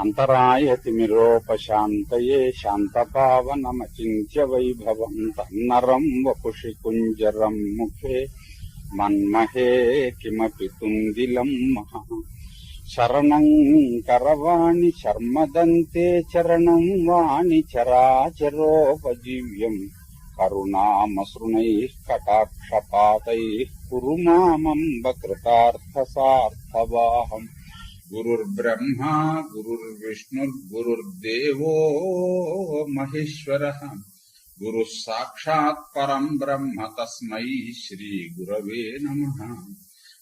अन्तरायतिमिरोपशान्तये शान्तपावनमचिन्त्य वैभवम् तन्नरम् वपुषि वपुषिकुंजर मुखे मन्महे किमपि शरण करवाणी शरणम् करवाणि शर्मदन्ते चरणम् वाणि चराचरोपजीव्यम् करुणामसृणैः कटाक्षपातैः कुरु मामम्ब कृतार्थसार्थवाहम् गुरुर्ब्रह्मा गुरुर्विष्णुर्गुरुर्देवो महेश्वर। गुरु साक्षात् परम ब्रह्म तस्मै श्रीगुरवे नमः।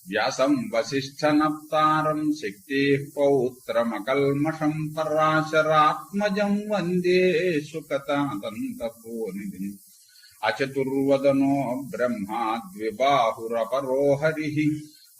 व्यासम् शक्ति पौत्र पौत्रमकल्मषम् पराशरात्मज वंदे सुकतादन्तपोनिधिम् अचतुर्वदनो ब्रह्मा द्विबाहुरपरो हरि।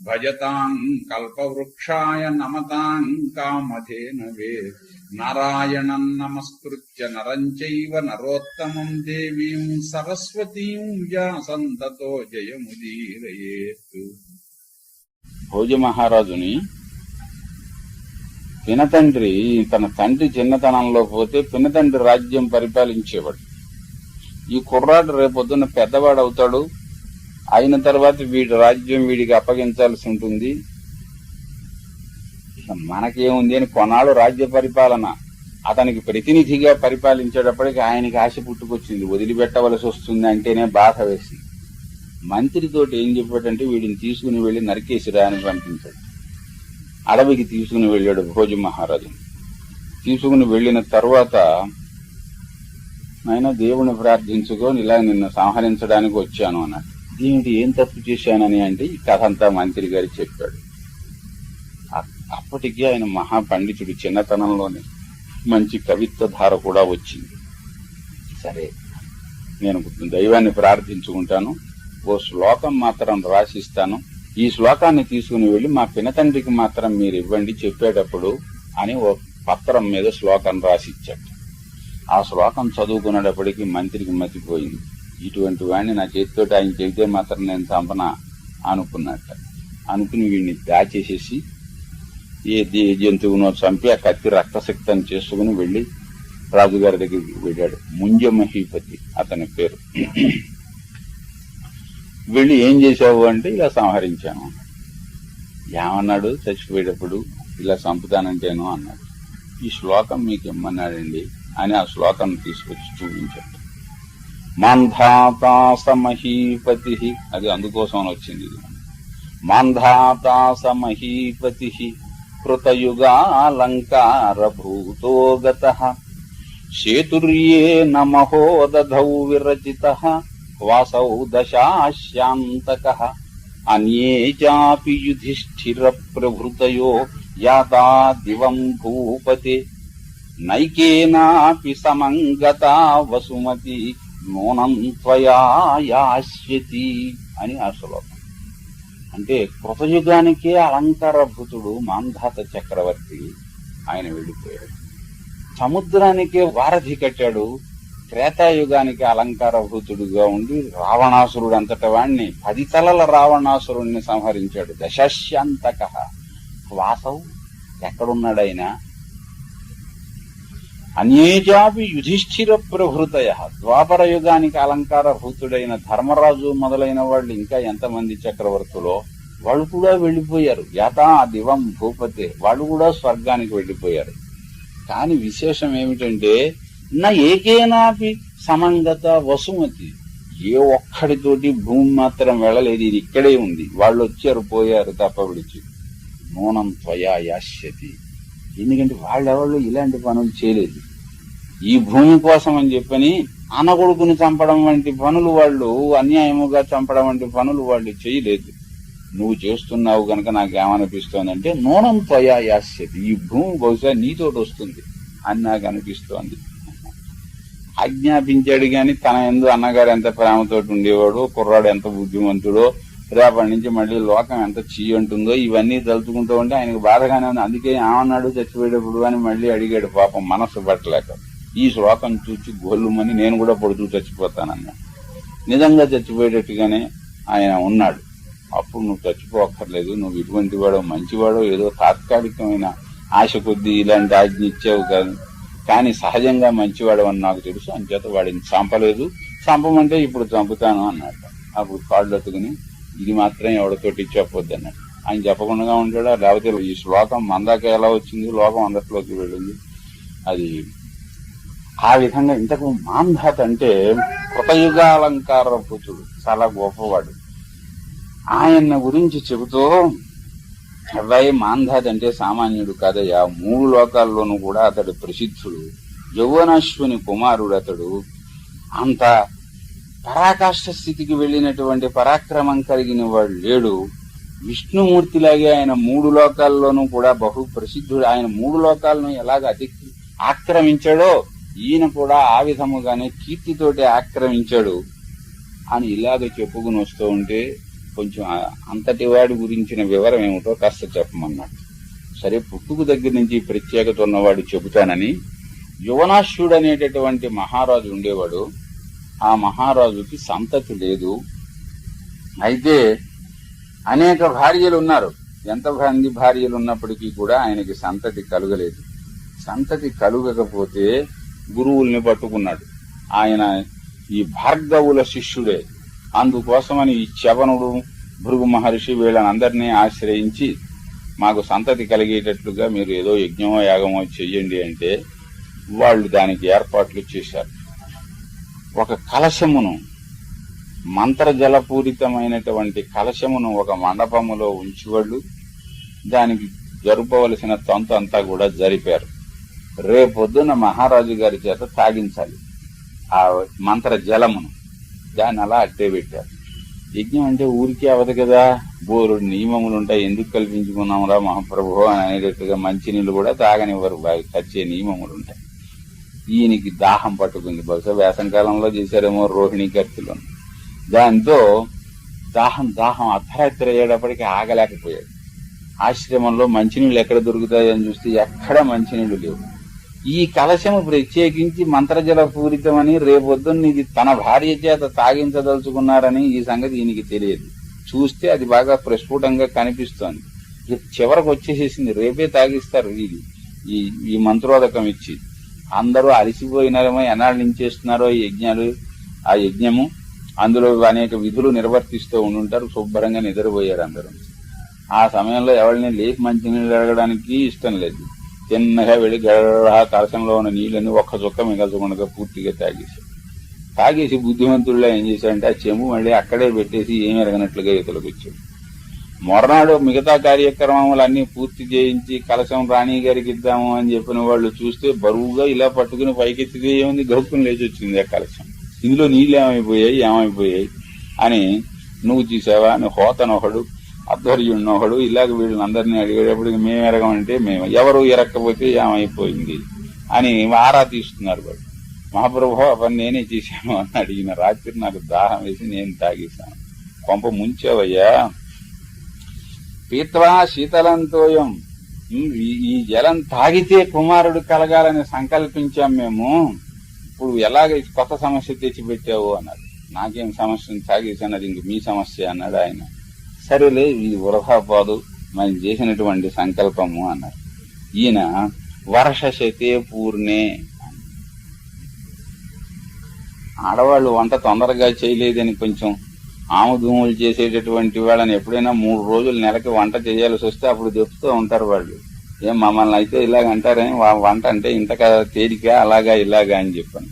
భజతాం కల్పవృక్షాయ నమతాం కామధేనవే నారాయణం నమస్కృత్య నరం చైవ నరోత్తమం దేవీం సరస్వతీం వ్యాసంతతో జయముదీరయేత్ భోజ మహారాజుని పినతండ్రి తన తండ్రి చిన్నతనంలో పోతే పినతండ్రి రాజ్యం పరిపాలించేవాడు. ఈ కుర్రాడు రేపొద్దున పెద్దవాడు అవుతాడు అయిన తర్వాత వీడి రాజ్యం వీడికి అప్పగించాల్సి ఉంటుంది మనకేముంది అని కొన్నాళ్ళు రాజ్య పరిపాలన. అతనికి ప్రతినిధిగా పరిపాలించేటప్పటికి ఆయనకి ఆశ పుట్టుకొచ్చింది. వదిలిపెట్టవలసి వస్తుంది అంటేనే బాధ వేసింది మంత్రితోటి ఏం చెప్పాడంటే వీడిని తీసుకుని వెళ్ళి నరికేసిరా అని పంపించాడు. అడవికి తీసుకుని వెళ్ళాడు భోజ మహారాజు. తీసుకుని వెళ్ళిన తర్వాత ఆయన దేవుని ప్రార్థించుకొని ఇలా నిన్ను సంహరించడానికి వచ్చాను అన్నట్టు దీనికి ఏం తప్పు చేశానని అంటే ఈ కథ అంతా మంత్రి గారు చెప్పాడు. అప్పటికి ఆయన మహాపండితుడు చిన్నతనంలోనే మంచి కవిత్వ ధార కూడా వచ్చింది. సరే నేను దైవాన్ని ప్రార్థించుకుంటాను ఓ శ్లోకం మాత్రం రాసిస్తాను ఈ శ్లోకాన్ని తీసుకుని వెళ్ళి మా పినతండ్రికి మాత్రం మీరు ఇవ్వండి చెప్పేటప్పుడు అని ఓ పత్రం మీద శ్లోకం రాసిచ్చాడు. ఆ శ్లోకం చదువుకునేటప్పటికి మంత్రికి మతిపోయింది. ఇటువంటి వాడిని నా చేతితో ఆయన చెబితే మాత్రం నేను చంపన అనుకున్నట్ట అనుకుని వీడిని దాచేసేసి ఏ దే- జంతువునో చంపి ఆ కత్తి రక్తశక్తం చేసుకుని వెళ్ళి రాజుగారి దగ్గరికి వెళ్ళాడు. ముంజ మహీపతి అతని పేరు. వెళ్ళి ఏం చేశావు అంటే ఇలా సంహరించాను. ఏమన్నాడు? చచ్చిపోయేటప్పుడు ఇలా చంపుతానంటేను అన్నాడు. ఈ శ్లోకం మీకు ఇమ్మన్నాడండి అని ఆ శ్లోకం తీసుకొచ్చి చూపించాడు. మాంధాతాసమహీపతి. అది అందుకోసం వచ్చింది ఇది. మాంధాతాసమహీపతి కృతయుగాలంకారభూతో గత. సేతుర్యేన మహోదధౌ విరచిత. వాసౌ దశాశాంతక అన్యే చాపి యుధిష్ఠిర ప్రభృతయో యాతా దివం భూపతే. నైకేనాపి సమంగత వసుమతి. నూనం త్వయా యాస్యతి అని ఆ శ్లోకం. అంటే కృతయుగానికే అలంకారభూతుడు మాంధాత చక్రవర్తి ఆయన వెళ్ళిపోయాడు సముద్రానికే వారధి కట్టాడు త్రేతాయుగానికి అలంకారభూతుడుగా ఉండి రావణాసురుడు అంతటి వాణ్ణి పది తలల రావణాసురుణ్ణి సంహరించాడు. దశాంతక వాసవు ఎక్కడున్నాడైనా అనేజాపి యుధిష్ఠిర ప్రభృతయ ద్వాపర యుగానికి అలంకార భూతుడైన ధర్మరాజు మొదలైన వాళ్ళు ఇంకా ఎంతమంది చక్రవర్తులో? వాళ్ళు కూడా వెళ్ళిపోయారు యథా దివం భూపతే. వాళ్ళు కూడా స్వర్గానికి వెళ్ళిపోయారు కాని విశేషం ఏమిటంటే నా ఏకేనాపి సమంగత వసుమతి. ఏ ఒక్కడితోటి భూమి మాత్రం వెళ్ళలేదు. ఇది ఇక్కడే ఉంది. వాళ్ళు వచ్చారు పోయారు తప్ప విడిచి. నూనం త్వయా యాస్యతి. ఎందుకంటే వాళ్ళెవళ్ళు ఇలాంటి పనులు చేయలేదు. ఈ భూమి కోసం అని చెప్పని అనగొడుకుని చంపడం వంటి పనులు వాళ్ళు అన్యాయముగా చంపడం వంటి పనులు వాళ్ళు చేయలేదు. నువ్వు చేస్తున్నావు గనక నాకేమనిపిస్తోందంటే నూనం త్వయా యాస్యతి. ఈ భూమి బహుశా నీతోటి వస్తుంది అని నాకు అనిపిస్తోంది. ఆజ్ఞాపించాడు గాని తన ఎందు అన్నగారు ఎంత ప్రేమతోటి ఉండేవాడు కుర్రాడు ఎంత బుద్ధిమంతుడో రేపటి నుంచి మళ్ళీ లోకం ఎంత చీ ఉంటుందో ఇవన్నీ తలుచుకుంటూ ఉంటే ఆయనకు బాధగానే ఉంది. అందుకే ఏమన్నాడు చచ్చిపోయేటప్పుడు అని మళ్ళీ అడిగాడు పాపం మనసు పట్టలేక. ఈ శ్లోకం చూచి గొల్లుమని నేను కూడా పడుతూ చచ్చిపోతానన్నా నిజంగా చచ్చిపోయేటట్టుగానే ఆయన ఉన్నాడు. అప్పుడు నువ్వు చచ్చిపోక్కర్లేదు నువ్వు ఇటువంటి వాడో మంచివాడో ఏదో తాత్కాలికమైన ఆశ కొద్దీ ఇలాంటి ఆజ్ఞ ఇచ్చావు కాదు కానీ సహజంగా మంచివాడు అని నాకు తెలుసు. అంచేత వాడిని చంపలేదు. చంపమంటే ఇప్పుడు చంపుతాను అన్నాడు. అప్పుడు కాళ్ళు అట్టుకుని ఇది మాత్రం ఎవరితోటి చెప్పొద్దు అన్నాడు. ఆయన చెప్పకుండా ఉంటాడా? లేకపోతే ఈ శ్లోకం మందాక ఎలా వచ్చింది? లోకం అందరిలోకి వెళ్ళింది. అది ఆ విధంగా ఇంతకు మాంధాత అంటే కృతయుగాలంకార పుత్రుడు చాలా గొప్పవాడు. ఆయన గురించి చెబుతూ అబ్బాయి మాంధాత్ అంటే సామాన్యుడు కాదయ్యా. మూడు లోకాల్లోనూ కూడా అతడు ప్రసిద్ధుడు. యౌవనాశ్వుని కుమారుడు అతడు. అంత పరాకాష్ఠ స్థితికి వెళ్ళినటువంటి పరాక్రమం కలిగిన వాడు లేడు. విష్ణుమూర్తిలాగే ఆయన మూడు లోకాల్లోనూ కూడా బహు ప్రసిద్ధుడు. ఆయన మూడు లోకాలను ఎలాగ అతి ఆక్రమించాడో ఈయన కూడా ఆ విధముగానే కీర్తితోటి ఆక్రమించాడు అని ఇలాగ చెప్పుకుని వస్తూ ఉంటే కొంచెం అంతటి వాడి గురించిన వివరం ఏమిటో కాస్త చెప్పమన్నాడు. సరే పుట్టుకు దగ్గర నుంచి ప్రత్యేకత ఉన్నవాడు చెబుతానని యువనాశ్యుడు అనేటటువంటి మహారాజు ఉండేవాడు. ఆ మహారాజుకి సంతతి లేదు. అయితే అనేక భార్యలు ఉన్నారు ఎంత మంది భార్యలు ఉన్నప్పటికీ కూడా ఆయనకి సంతతి కలుగలేదు. సంతతి కలుగకపోతే గురువుల్ని పట్టుకున్నాడు. ఆయన ఈ భార్గవుల శిష్యుడే. అందుకోసమని ఈ చవనుడు భృగు మహర్షి వీళ్ళనందరినీ ఆశ్రయించి మాకు సంతతి కలిగేటట్లుగా మీరు ఏదో యజ్ఞమో యాగమో చెయ్యండి అంటే వాళ్ళు దానికి ఏర్పాట్లు చేశారు. ఒక కలశమును మంత్రజలపూరితమైనటువంటి కలశమును ఒక మండపములో ఉంచివాళ్ళు. దానికి జరుపవలసిన తంతు అంతా కూడా జరిపారు. రేపొద్దున మహారాజు గారి చేత తాగించాలి. ఆ మంత్ర జలమును. దాన్ని అలా అట్టే పెట్టారు. యజ్ఞం అంటే ఊరికే అవదు కదా. బోరు నియమములు ఉంటాయి ఎందుకు కల్పించుకున్నాంరా మహాప్రభు అని అనేటట్టుగా మంచినీళ్ళు కూడా తాగనివ్వరు. వచ్చే నియమములు ఉంటాయి ఈయనకి దాహం పట్టుకుంది. బహుశా వేసంకాలంలో చేశారేమో రోహిణి కర్తిలో దాంతో దాహం దాహం అర్ధరాత్రి అయ్యేటప్పటికి ఆగలేకపోయాడు. ఆశ్రమంలో మంచినీళ్ళు ఎక్కడ దొరుకుతాయని చూస్తే ఎక్కడ మంచినీళ్ళు లేవు. ఈ కలశము ప్రత్యేకించి మంత్రజల పూరితమని రేపొద్దున్న ఇది తన భార్య చేత తాగించదలుచుకున్నారని ఈ సంగతి ఈయనకి తెలియదు. చూస్తే అది బాగా ప్రస్ఫుటంగా కనిపిస్తోంది. చివరకు వచ్చేసేసింది రేపే తాగిస్తారు ఇది ఈ ఈ మంత్రోదకం ఇచ్చి. అందరూ అలసిపోయినారేమో ఎన్నాళ్ళు నించేస్తున్నారో చేస్తున్నారో ఈ యజ్ఞాలు ఆ యజ్ఞము. అందులో అనేక విధులు నిర్వర్తిస్తూ ఉండుంటారు శుభ్రంగా నిద్రపోయారు అందరూ. ఆ సమయంలో ఎవరిని లేచి మంచినీళ్ళు అడగడానికి ఇష్టం లేదు. చిన్నగా వెళ్ళి గడగడ కలశంలో ఉన్న నీళ్ళని ఒక్క చుక్క మిగల్చకుండా పూర్తిగా తాగేశాడు తాగేసి బుద్ధిమంతుల్లో ఏం చేశాడంటే ఆ చెంబు మళ్ళీ అక్కడే పెట్టేసి ఏమి ఎరగనట్లుగా ఇతలకు వచ్చాడు. మొరనాడు మిగతా కార్యక్రమములన్నీ పూర్తి చేయించి కలశం రాణి గారికి ఇద్దాము అని చెప్పిన వాళ్ళు చూస్తే బరువుగా ఇలా పట్టుకుని పైకెత్తితే ఏముంది? గౌక్కుని లేచి వచ్చింది ఆ కలశం. ఇందులో నీళ్ళు ఏమైపోయాయి? ఏమైపోయాయి? అని నువ్వు చూసావా? అని హోతనొకడు అధ్వర్యుడినొకడు ఇలాగ వీళ్ళని అందరినీ అడిగేటప్పటికి మేము ఎరగమంటే మేము ఎవరు ఎరక్కపోతే ఏమైపోయింది అని ఆరా తీస్తున్నారు వాడు మహాప్రభు అవన్నీ నేనే చేశాను అని అడిగిన రాత్రి నాకు దాహం వేసి నేను తాగేశాను. కొంప ముంచావయ్యా. పీత్వా శీతలంతోయం. ఈ- జలం తాగితే కుమారుడు కలగాలని సంకల్పించాం మేము. ఇప్పుడు ఎలాగ కొత్త సమస్య తెచ్చిపెట్టావు అన్నాడు. నాకేం సమస్యను తాగేశాను అది ఇంక మీ సమస్య అన్నాడు ఆయన. సరేలే ఇది వృధాపాదు మనం చేసినటువంటి సంకల్పము అన్నారు. ఈయన వర్షశతే పూర్ణే ఆడవాళ్ళు వంట తొందరగా చేయలేదని కొంచెం ఆముదూములు చేసేటటువంటి వాళ్ళని ఎప్పుడైనా మూడు రోజులు నెలకి వంట చేయాల్సి వస్తే అప్పుడు చెప్తూ ఉంటారు వాళ్ళు. ఏం మమ్మల్ని అయితే ఇలాగ అంటారని వా- వంట అంటే ఇంత తేలిక? అలాగా ఇలాగా? అని చెప్పాను.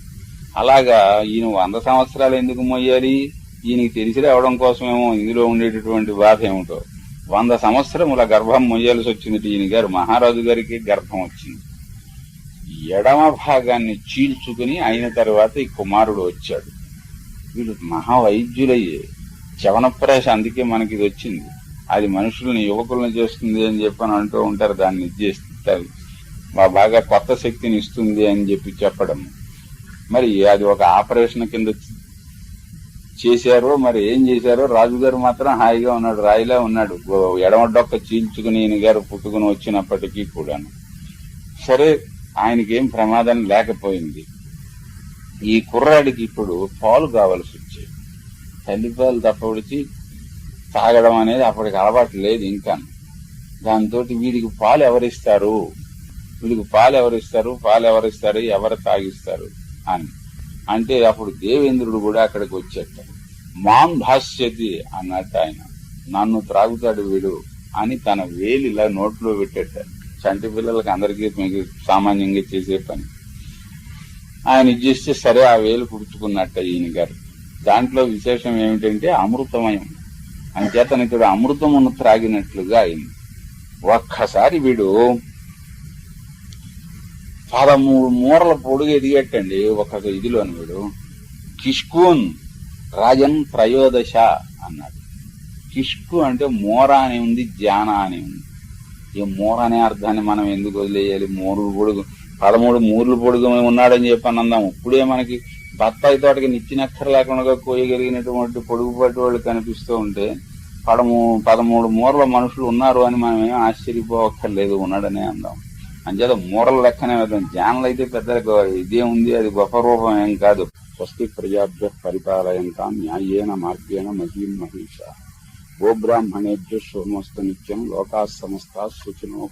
అలాగా ఈయన వంద సంవత్సరాలు ఎందుకు మొయ్యాలి ఈయనకి తెలిసి రావడం కోసమేమో ఇందులో ఉండేటటువంటి బాధ ఏమిటో. వంద సంవత్సరముల గర్భం మొయ్యాల్సి వచ్చింది ఈయన గారు. మహారాజు గారికి గర్భం వచ్చింది. ఎడమ భాగాన్ని చీల్చుకుని అయిన తర్వాత ఈ కుమారుడు వచ్చాడు. వీళ్ళు మహావైద్యులయ్యే. చవనప్రాశ అందుకే మనకి ఇది వచ్చింది. అది మనుషుల్ని యువకులను చేస్తుంది అని చెప్పని అంటూ ఉంటారు. దాన్ని చేస్తారు. బాగా కొత్త శక్తిని ఇస్తుంది అని చెప్పి చెప్పడం. మరి అది ఒక ఆపరేషన్ కింద చేశారో మరి ఏం చేశారో రాజుగారు మాత్రం హాయిగా ఉన్నాడు రాయిలా ఉన్నాడు. ఎడమ డొక్క చీల్చుకుని ఈయన గారు పుట్టుకుని వచ్చినప్పటికీ కూడాను. సరే ఆయనకేం ప్రమాదం లేకపోయింది. ఈ కుర్రాడికి ఇప్పుడు పాలు కావాల్సి వచ్చాయి. తల్లిపాలు తప్పడిచి తాగడం అనేది అప్పటికి అలవాటు లేదు ఇంకా. దాంతో వీడికి పాలు ఎవరిస్తారు? వీడికి పాలు ఎవరిస్తారు? పాలు ఎవరిస్తారు? ఎవరు తాగిస్తారు? అని. అంటే అప్పుడు దేవేంద్రుడు కూడా అక్కడికి వచ్చేట మాం భాష్యతి అన్నట్టు ఆయన. నన్ను త్రాగుతాడు వీడు అని తన వేలు ఇలా నోట్లో పెట్టేట చంటి పిల్లలకి అందరికీ మీకు సామాన్యంగా చేసే పని. ఆయన చేస్తే సరే ఆ వేలు పుడుచుకున్నట్ట ఈయన గారు. దాంట్లో విశేషం ఏమిటంటే అమృతమయం. అంచేతన ఇక్కడ అమృతమును త్రాగినట్లుగా అయింది. ఒక్కసారి వీడు పదమూడు మూరల పొడుగు ఎదిగేటండి ఒక ఇదిలోని వీడు కిష్కూన్ రాజన్ త్రయోదశ అన్నాడు. కిష్కు అంటే మోర అని ఉంది జాన అని ఉంది. ఈ మోర అనే అర్థాన్ని మనం ఎందుకు వదిలేయాలి? మూడు పొడుగు. పదమూడు మూర్లు పొడుగు ఉన్నాడని చెప్పని అందాం. ఇప్పుడే మనకి బత్తాయి తోటకి నిచ్చినక్కర లేకుండా కోయగలిగినటువంటి పొడుగు పట్టి వాళ్ళు కనిపిస్తూ ఉంటే పదమూ పదమూడు మూరల మనుషులు ఉన్నారు అని మనం ఏం ఆశ్చర్యపోవక్కర్లేదు ఉన్నాడనే అందాం. అంచేత మూరల లెక్కనే వేద్దాం అయితే పెద్ద గొ- ఇదే ఉంది అది గొప్ప రూపం ఏం కాదు. స్వస్తి ప్రజాభ్య పరిపాలయంతా న్యాయేన మార్గేణ మహీం మహిష. గోబ్రాహ్మణేభ్య సోమస్తు నిత్యం లోకా సమస్త సుఖినో